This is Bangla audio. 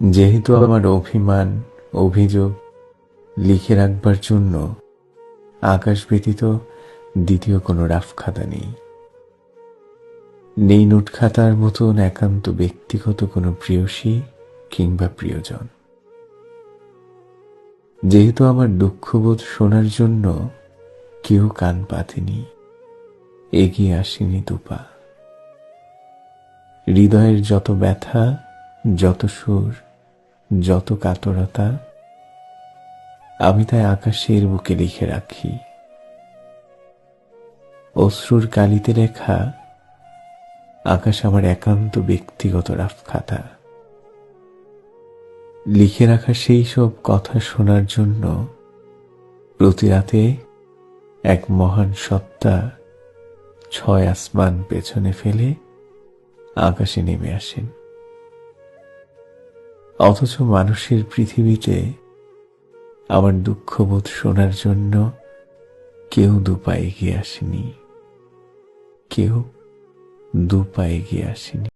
যেহেতু আমার অভিমান, অভিযোগ লিখে রাখবার জন্য আকাশ ব্যতীত দ্বিতীয় কোনো রাফ খাতা নেই। নেই নোট খাতার মতন একান্ত ব্যক্তিগত কোনো প্রিয়সী কিংবা প্রিয়জন। যেহেতু আমার দুঃখবোধ শোনার জন্য কেউ কান পাতেনি, এগিয়ে আসেনি দুপা। হৃদয়ের যত ব্যথা, যত সুর যত কাতরতা, আমি তাই আকাশের বুকে লিখে রাখি। অশ্রুর কালিতে লেখা, আকাশ আমার একান্ত ব্যক্তিগত রাফ খাতা লিখে রাখা সেই সব কথা শোনার জন্য প্রতি রাতে এক মহান সত্তা ছয় আসমান পেছনে ফেলে আকাশে নেমে আসেন। অথচ মানুষের পৃথিবীতে আমার দুঃখবোধ শোনার জন্য কেউ দুপায়ে গিয়ে আসেনি। কেউ দুপায়ে গিয়ে আসেনি।